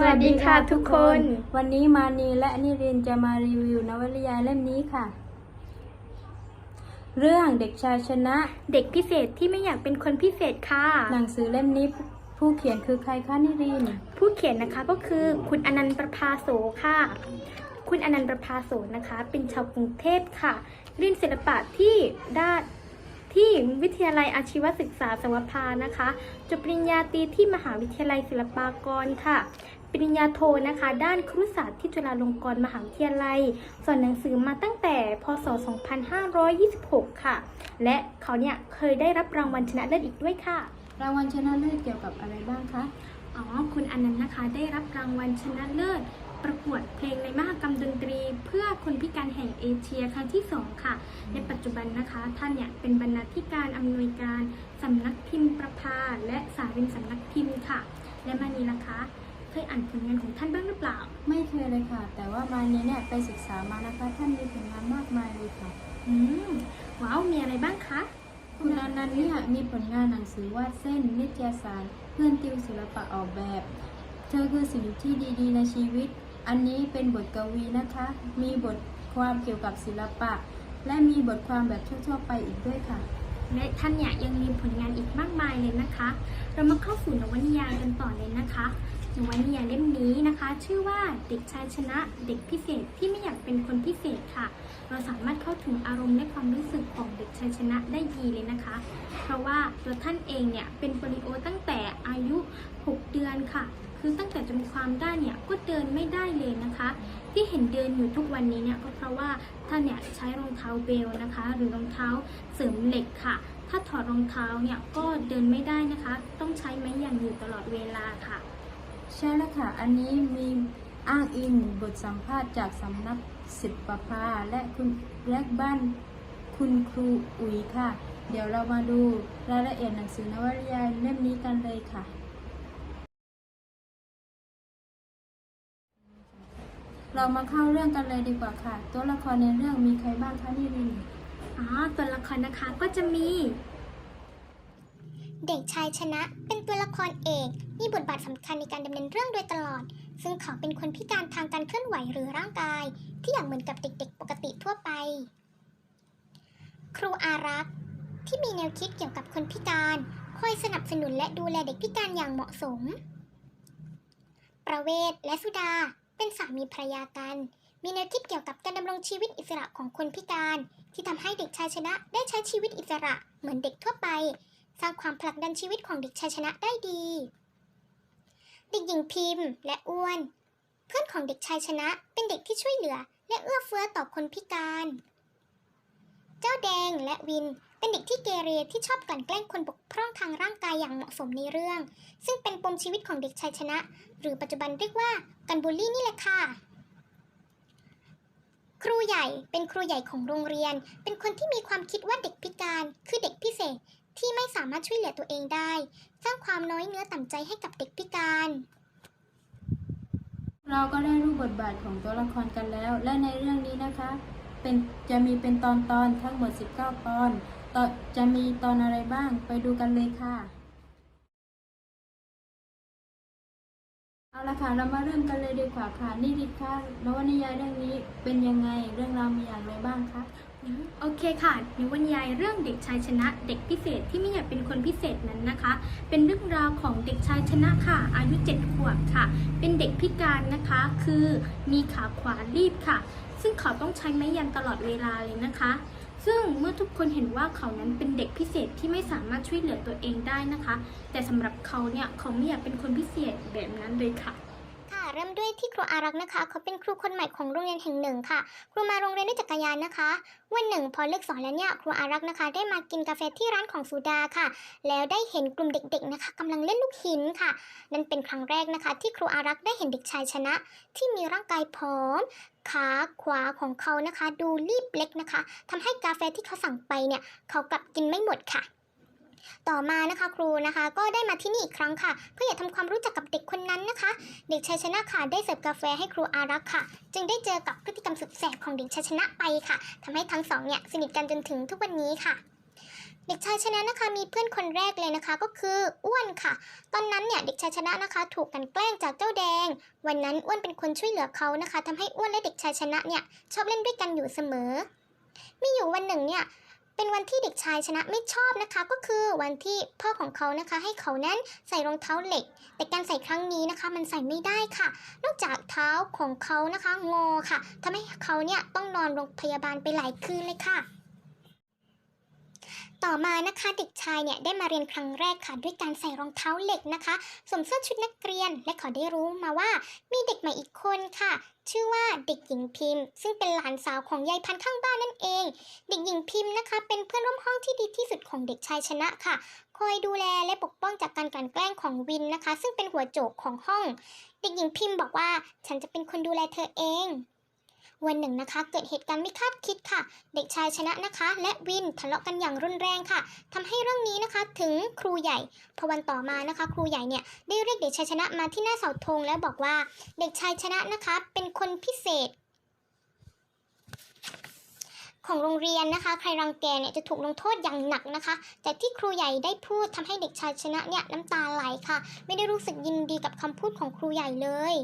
สวัสดีค่ะทุกคน วันนี้มานีและนิรินทร์จะมารีวิวนวนิยายเล่มนี้ค่ะ เรื่องเด็กชายชนะ เด็กพิเศษที่ไม่อยากเป็นคนพิเศษค่ะ หนังสือเล่มนี้ผู้ผู้เขียนคือใครคะนิรินทร์ผู้เขียนนะคะก็คือคุณอนันต์ประภาโสค่ะ คุณอนันต์ประภาโสนะคะ เป็นชาวกรุงเทพค่ะ เรียนศิลปะที่ด้านที่วิทยาลัยอาชีวศึกษาสวภานะคะ จบปริญญาตรีที่มหาวิทยาลัยศิลปากรค่ะ ปริญญาโทนะคะ ด้านครุศาสตร์ที่จุฬาลงกรณ์มหาวิทยาลัย สอนหนังสือมาตั้งแต่พศ 2526 ค่ะ และเขาเนี่ยเคยได้รับรางวัลชนะเลิศอีกด้วยค่ะ รางวัลชนะเลิศเกี่ยวกับอะไรบ้างคะ อ๋อ คุณอนันต์นะคะ ได้รับรางวัลชนะเลิศประกวดเพลงในมหกรรมดนตรี เพื่อคนพิการแห่งเอเชียครั้งที่ 2 ค่ะ ในปัจจุบันนะคะ ท่านเนี่ยเป็นบรรณาธิการอำนวยการสำนักพิมพ์ประภา และสารินสำนักพิมพ์ค่ะ และมานีนะคะ เคยอ่านผลงานของท่านบ้างหรือเปล่า ไม่เคยเลยค่ะ แต่ว่ามานีเนี่ยไปศึกษามานะคะ ท่านมีผลงานมากมายเลยค่ะ อืม ว้าว มีอะไรบ้างคะ คุณอนันต์เนี่ยมีผลงานหนังสือวาดเส้น นิตยสาร เพื่อนติวศิลปะออกแบบ เธอคือสิ่งที่ดีๆ ในชีวิต อันนี้เป็นบทกวีนะคะ มีบทความเกี่ยวกับศิลปะ และมีบทความแบบทั่วๆไปอีกด้วยค่ะและท่านเนี่ยยังมีผลงานอีกมากมายเลยนะคะ เรามาเข้าสู่นวนิยายกันต่อเลยนะคะ นวนิยายเล่มนี้นะคะ ชื่อว่าเด็กชายชนะเด็กพิเศษที่ไม่อยากเป็นคนพิเศษค่ะ เราสามารถเข้าถึงอารมณ์และความรู้สึกของเด็กชายชนะได้ดีเลยนะคะ เพราะว่าตัวท่านเองเนี่ยเป็นโปลิโอตั้งแต่อายุ 6 เดือนค่ะ คือตั้งแต่จำความได้เนี่ยก็เดินไม่ได้เลยนะคะ ที่เห็นเดินอยู่ทุกวันนี้เนี่ยก็เพราะว่าท่านเนี่ยใช้รองเท้าเบลนะคะ หรือรองเท้าเสริมเหล็กค่ะ ถ้าถอดรองเท้าเนี่ยก็เดินไม่ได้นะคะ ต้องใช้ไม้ยางอยู่ตลอดเวลาค่ะ ใช่แล้วค่ะ อันนี้มีอ้างอิงบทสัมภาษณ์จากสำนักศิลปภาและคุณและบ้านคุณครูอุ๋ยค่ะ เดี๋ยวเรามาดูรายละเอียดหนังสือนวนิยายเล่มนี้กันเลยค่ะ เรามาเข้าเรื่องกันเลยดีกว่าค่ะ ตัวละครในเรื่องมีใครบ้างคะนิรินอ๋อตัวละครนะคะก็จะมี เด็กชายชนะเป็นตัวละครเอกมีบทบาทสำคัญในการดำเนินเรื่องโดยตลอด ซึ่งเขาเป็นคนพิการทางการเคลื่อนไหวหรือร่างกาย ที่อย่างเหมือนกับเด็กๆ ปกติทั่วไป ครูอารักษ์ที่มีแนวคิดเกี่ยวกับคนพิการคอยสนับสนุนและดูแลเด็กพิการอย่างเหมาะสม ประเวศและสุดาเป็นสามีภรรยากัน มีแนวคิดเกี่ยวกับการดำรงชีวิตอิสระของคนพิการ ที่ทำให้เด็กชายชนะได้ใช้ชีวิตอิสระเหมือนเด็กทั่วไป สร้างความผลักดันชีวิตของเด็กชายชนะได้ดี เด็กหญิงพิมพ์และอ้วน เพื่อนของเด็กชายชนะเป็นเด็กที่ช่วยเหลือ และเอื้อเฟื้อต่อคนพิการ เจ้าแดงและวินเป็นเด็กที่เกเรที่ชอบกลั่นแกล้งคนบกพร่องทางร่างกายอย่างเหมาะสมในเรื่อง ซึ่งเป็นปมชีวิตของเด็กชายชนะ หรือปัจจุบันเรียกว่ากันบูลลี่นี่แหละค่ะครูใหญ่เป็นครูใหญ่ของโรงเรียน เป็นคนที่มีความคิดว่าเด็กพิการ คือเด็กพิเศษ ที่ไม่สามารถช่วยเหลือตัวเองได้ สร้างความน้อยเนื้อต่ำใจให้กับเด็กพิการ เราก็ได้รู้บทบาทของตัวละครกันแล้ว และในเรื่องนี้นะคะ เป็นจะมีเป็นตอนตอนทั้งหมด 19 ตอนตอนจะมีตอนอะไรบ้างไปดูกันเลยค่ะ เอาละค่ะเรามาเริ่มกันเลยดีกว่าค่ะนิริตค่ะนวนิยายเรื่องนี้เป็นยังไงเรื่องราวมีอย่างไรบ้างคะ โอเคค่ะนวนิยายเรื่องเด็กชายชนะ เด็กพิเศษที่ไม่อยากเป็นคนพิเศษนั้นนะคะ เป็นเรื่องราวของเด็กชายชนะค่ะ อายุ7ขวบค่ะ เป็นเด็กพิการนะคะ คือมีขาขวารีบค่ะ ซึ่งเขาต้องใช้ไม้ยันตลอดเวลาเลยนะคะ ซึ่งเมื่อทุกคนเห็นว่าเขานั้นเป็นเด็กพิเศษที่ไม่สามารถช่วยเหลือตัวเองได้นะคะ แต่สำหรับเขาเนี่ยเขาไม่อยากเป็นคนพิเศษแบบนั้นเลยค่ะ เริ่มด้วยที่ครูอารักษ์นะคะ เขาเป็นครูคนใหม่ของโรงเรียนแห่งหนึ่งค่ะ ครูมาโรงเรียนด้วยจักรยานนะคะ วันหนึ่งพอเลิกสอนแล้วเนี่ยครูอารักษ์นะคะ ได้มากินกาแฟที่ร้านของสุดาค่ะ แล้วได้เห็นกลุ่มเด็กๆนะคะกำลังเล่นลูกหินค่ะ นั่นเป็นครั้งแรกนะคะ ที่ครูอารักษ์ได้เห็นเด็กชายชนะ ที่มีร่างกายผอมขาขวาของเขานะคะ ดูรีบเล็กนะคะทำให้กาแฟที่เขาสั่งไปเนี่ยเขากลับกินไม่หมดค่ะ ต่อมานะคะครูนะคะ ก็ได้มาที่นี่อีกครั้งค่ะ เพื่ออยากทำความรู้จักกับเด็กคนนั้นนะคะ เด็กชายชนะค่ะได้เสิร์ฟกาแฟให้ครูอารักษ์ค่ะ จึงได้เจอกับพฤติกรรมสุดแสบของเด็กชายชนะไปค่ะทำให้ทั้งสองเนี่ยสนิทกันจนถึงทุกวันนี้ค่ะเด็กชายชนะนะคะมีเพื่อนคนแรกเลยนะคะก็คืออ้วนค่ะ ตอนนั้นเนี่ยเด็กชายชนะนะคะ ถูกกันแกล้งจากเจ้าแดง วันนั้นอ้วนเป็นคนช่วยเหลือเขานะคะทำให้อ้วนและเด็กชายชนะเนี่ยชอบเล่นด้วยกันอยู่เสมอ มีอยู่วันหนึ่งเนี่ย เป็นวันที่เด็กชายชนะไม่ชอบนะคะ ก็คือวันที่พ่อของเขานะคะ ให้เขานั้นใส่รองเท้าเหล็ก แต่การใส่ครั้งนี้นะคะ มันใส่ไม่ได้ค่ะ นอกจากเท้าของเขานะคะงอค่ะทำให้เขาเนี่ยต้องนอนโรงพยาบาลไปหลายคืนเลยค่ะ ต่อมานะคะเด็กชายเนี่ยได้มาเรียนครั้งแรกค่ะด้วยการใส่รองเท้าเหล็กนะคะสวมเสื้อชุดนักเรียนและขาได้รู้มาว่ามีเด็กใหม่อีกคนค่ะ ชื่อว่าเด็กหญิงพิมพ์ ซึ่งเป็นหลานสาวของยายพันข้างบ้านนั่นเอง เด็กหญิงพิมพ์นะคะ เป็นเพื่อนร่วมห้องที่ดีที่สุดของเด็กชายชนะค่ะคอยดูแลและปกป้องจากการกลั่นแกล้งของวินนะคะ ซึ่งเป็นหัวโจกของห้อง เด็กหญิงพิมพ์บอกว่า ฉันจะเป็นคนดูแลเธอเอง วันหนึ่งนะคะ เกิดเหตุการณ์ไม่คาดคิดค่ะ เด็กชายชนะนะคะ และวินทะเลาะกันอย่างรุนแรงค่ะทำให้เรื่องนี้นะคะถึงครูใหญ่พอวันต่อมานะคะ ครูใหญ่เนี่ยได้เรียกเด็กชายชนะมาที่หน้าเสาธงแล้วบอกว่า เด็กชายชนะนะคะ เป็นคนพิเศษของโรงเรียนนะคะ ใครรังแกเนี่ยจะถูกลงโทษอย่างหนักนะคะ แต่ที่ครูใหญ่ได้พูดทำให้เด็กชายชนะเนี่ยน้ำตาไหลค่ะ ไม่ได้รู้สึกยินดีกับคำพูดของครูใหญ่เลย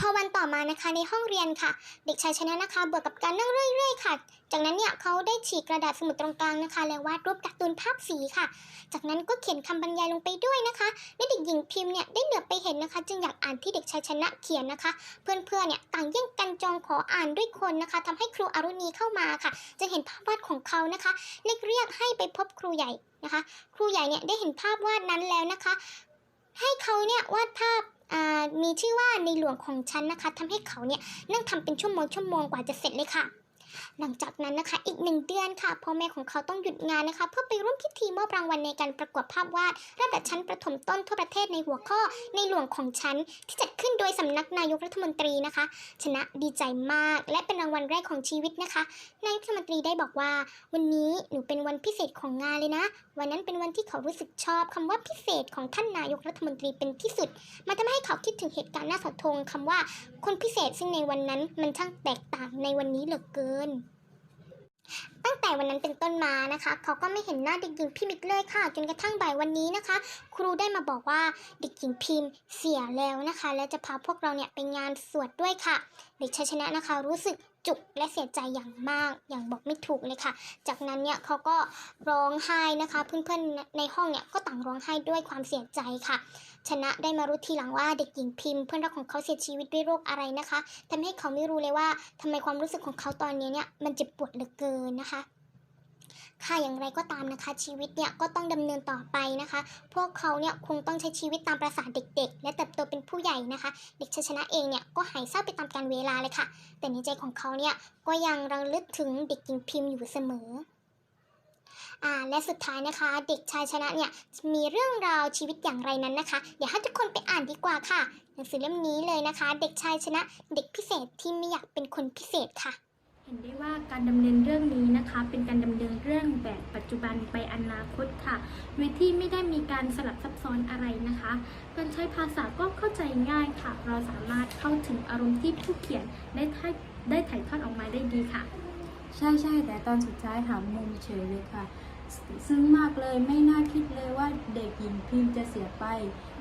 พอวันต่อมานะคะในห้องเรียนค่ะ เด็กชายชนะนะคะเบื่อกับการนั่งเรื่อยๆค่ะ จากนั้นเนี่ยเขาได้ฉีกกระดาษสมุดตรงกลางนะคะ แล้ววาดรูปการ์ตูนภาพสีค่ะ จากนั้นก็เขียนคำบรรยายลงไปด้วยนะคะและเด็กหญิงพิมพ์เนี่ยได้เหลือไปเห็นนะคะ จึงอยากอ่านที่เด็กชายชนะเขียนนะคะ เพื่อนๆเนี่ยต่างแย่งกันจองขออ่านด้วยคนนะคะทำให้ครูอรุณีเข้ามาค่ะจึงเห็นภาพวาดของเขานะคะเรียกเรียกให้ไปพบครูใหญ่นะคะ ครูใหญ่เนี่ยได้เห็นภาพวาดนั้นแล้วนะคะ ให้เขาเนี่ยวาดภาพ มีชื่อว่าในหลวงของฉันนะคะทำให้เขาเนี่ยนั่งทำเป็นชั่วโมงชั่วโมงกว่าจะเสร็จเลยค่ะ หลังจากนั้นนะคะอีกหนึ่งเดือนค่ะพ่อแม่ของเขาต้องหยุดงานนะคะ เพื่อไปร่วมพิธีมอบรางวัลในการประกวดภาพวาดระดับชั้นประถมต้นทั่วประเทศในหัวข้อในหลวงของฉันที่จัดขึ้นโดยสำนักนายกรัฐมนตรีนะคะ ชนะดีใจมากและเป็นรางวัลแรกของชีวิตนะคะนายกรัฐมนตรีได้บอกว่า วันนี้หนูเป็นวันพิเศษของงานเลยนะวันนั้นเป็นวันที่เขารู้สึกชอบคำว่าพิเศษของท่านนายกรัฐมนตรีเป็นที่สุด มันทำให้เขาคิดถึงเหตุการณ์หน้าเสาธงคำว่าคนพิเศษซึ่งในวันนั้นมันช่างแตกต่างในวันนี้เหลือเกินตั้งแต่วันนั้นเป็นต้นมานะคะ เขาก็ไม่เห็นหน้าเด็กหญิงพิมพ์อีกเลยค่ะ จนกระทั่งบ่ายวันนี้นะคะ ครูได้มาบอกว่าเด็กหญิงพิมพ์เสียแล้วนะคะ และจะพาพวกเราเนี่ยไปงานสวดด้วยค่ะ เด็กชายชนะนะคะรู้สึก จุกและเสียใจอย่างมากอย่างบอกไม่ถูกเลยค่ะ จากนั้นเนี่ยเขาก็ร้องไห้นะคะ เพื่อนๆในห้องเนี่ยก็ต่างร้องไห้ด้วยความเสียใจค่ะ ชนะได้มารู้ทีหลังว่าเด็กหญิงพิมพ์ เพื่อนรักของเขาเสียชีวิตด้วยโรคอะไรนะคะทำให้เขาไม่รู้เลยว่าทำไมความรู้สึกของเขาตอนนี้เนี่ยมันเจ็บปวดเหลือเกินนะคะ ค่ะอย่างไรก็ตามนะคะ ชีวิตเนี่ยก็ต้องดำเนินต่อไปนะคะ พวกเขาเนี่ยคงต้องใช้ชีวิตตามประษาเด็ก ๆ และเติบโตเป็นผู้ใหญ่นะคะ เด็กชัยชนะเองเนี่ยก็หายเศร้าไปตามกาลเวลาเลยค่ะ แต่ในใจของเขาเนี่ยก็ยังระลึกถึงเด็กหญิงพิมพ์อยู่เสมออ่าและสุดท้ายนะคะ เด็กชายชนะเนี่ยมีเรื่องราวชีวิตอย่างไรนั้นนะคะ เดี๋ยวให้ทุกคนไปอ่านดีกว่าค่ะ หนังสือเล่มนี้เลยนะคะ เด็กชายชนะ เด็กพิเศษที่ไม่อยากเป็นคนพิเศษค่ะ เห็นได้ว่าการดำเนินเรื่องนี้นะคะ เป็นการดำเนินเรื่องแบบปัจจุบันไปอนาคตค่ะ โดยที่ไม่ได้มีการสลับซับซ้อนอะไรนะคะ การใช้ภาษาก็เข้าใจง่ายค่ะ เราสามารถเข้าถึงอารมณ์ที่ผู้เขียนได้ถ่ายได้ถ่ายทอดออกมาได้ดีค่ะ ใช่ใช่แต่ตอนสุดท้ายถามมุมเฉยเลยค่ะ ซึ่งมากเลยไม่น่าคิดเลยว่าเด็กหญิงพิมพ์จะเสียไป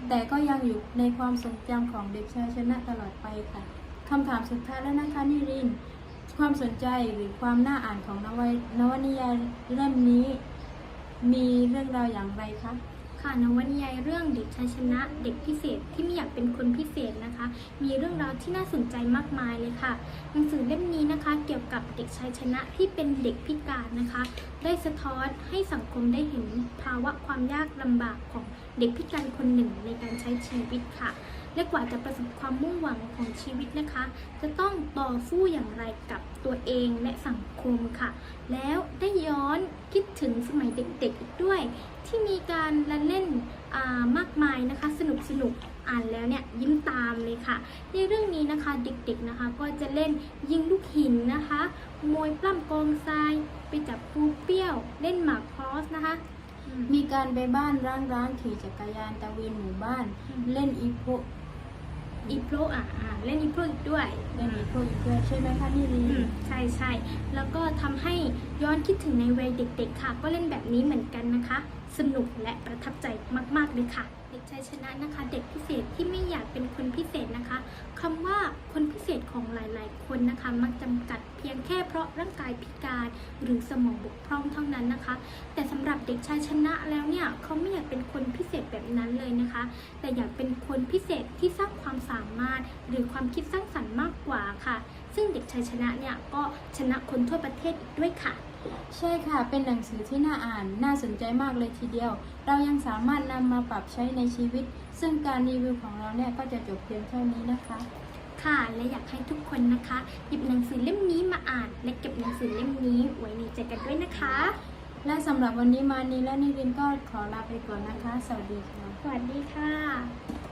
แต่ก็ยังอยู่ในความทรงจำของเด็กชายชนะตลอดไปค่ะคำถามสุดท้ายแล้วนะคะนิริน ความสนใจหรือความน่าอ่านของนวนวนิยายเล่มนี้ มีเรื่องราวอย่างไรคะ ค่ะนวนิยายเรื่องเด็กชายชนะ เด็กพิเศษที่ไม่อยากเป็นคนพิเศษนะคะ มีเรื่องราวที่น่าสนใจมากมายเลยค่ะ หนังสือเล่มนี้นะคะ เกี่ยวกับเด็กชายชนะที่เป็นเด็กพิการนะคะ ได้สะท้อนให้สังคมได้เห็นภาวะความยากลำบากของเด็กพิการคนหนึ่งในการใช้ชีวิตค่ะ และกว่าจะประสบความมุ่งหวังของชีวิตนะคะ จะต้องต่อสู้อย่างไรกับตัวเองและสังคมค่ะ แล้วได้ย้อนคิดถึงสมัยเด็กๆอีกด้วย ที่มีการละเล่นอ่ามากมายนะคะ สนุกสนุกๆอ่านแล้วเนี่ยยิ้มตามเลยค่ะ ในเรื่องนี้นะคะเด็กๆนะคะก็จะเล่นยิงลูกหินนะคะมวยปล้ำกองทราย ไปจับปูเปรี้ยว เล่นหมากคอสนะคะอืมมีการไปบ้านร้างๆขี่จักรยานตะเวนหมู่บ้านอืมเล่นอีโพ อีโปรอะอ่าเล่นอีโปรอีกด้วยเล่นอีโพอีกด้วยใช่ไหมคะนิรินทอืมร์ใช่ใช่แล้วก็ทำให้ย้อนคิดถึงในวัยเด็กๆค่ะ ก็เล่นแบบนี้เหมือนกันนะคะ สนุกและประทับใจมากๆเลยค่ะ เด็กชายชนะนะคะ เด็กพิเศษที่ไม่อยากเป็นคนพิเศษนะคะคำว่าคนพิเศษของหลาย ๆ คนนะคะ มักจำกัดเพียงแค่เพราะร่างกายพิการหรือสมองบกพร่องเท่านั้นนะคะ แต่สำหรับเด็กชายชนะแล้วเนี่ยเขาไม่อยากเป็นคนพิเศษแบบนั้นเลยนะคะ แต่อยากเป็นคนพิเศษที่สร้างความสามารถ หรือความคิดสร้างสรรค์มากกว่าค่ะ ซึ่งเด็กชายชนะเนี่ยก็ชนะคนทั่วประเทศอีกด้วยค่ะ ใช่ค่ะ เป็นหนังสือที่น่าอ่าน น่าสนใจมากเลยทีเดียว เรายังสามารถนำมาปรับใช้ในชีวิต ซึ่งการรีวิวของเราเนี่ยก็จะจบเพียงเท่านี้นะคะ ค่ะ และอยากให้ทุกคนนะคะ หยิบหนังสือเล่มนี้มาอ่าน และเก็บหนังสือเล่มนี้ไว้ในใจกันด้วยนะคะ และสำหรับวันนี้มานีและนิรินก็ขอลาไปก่อนนะคะ สวัสดีค่ะ สวัสดีค่ะ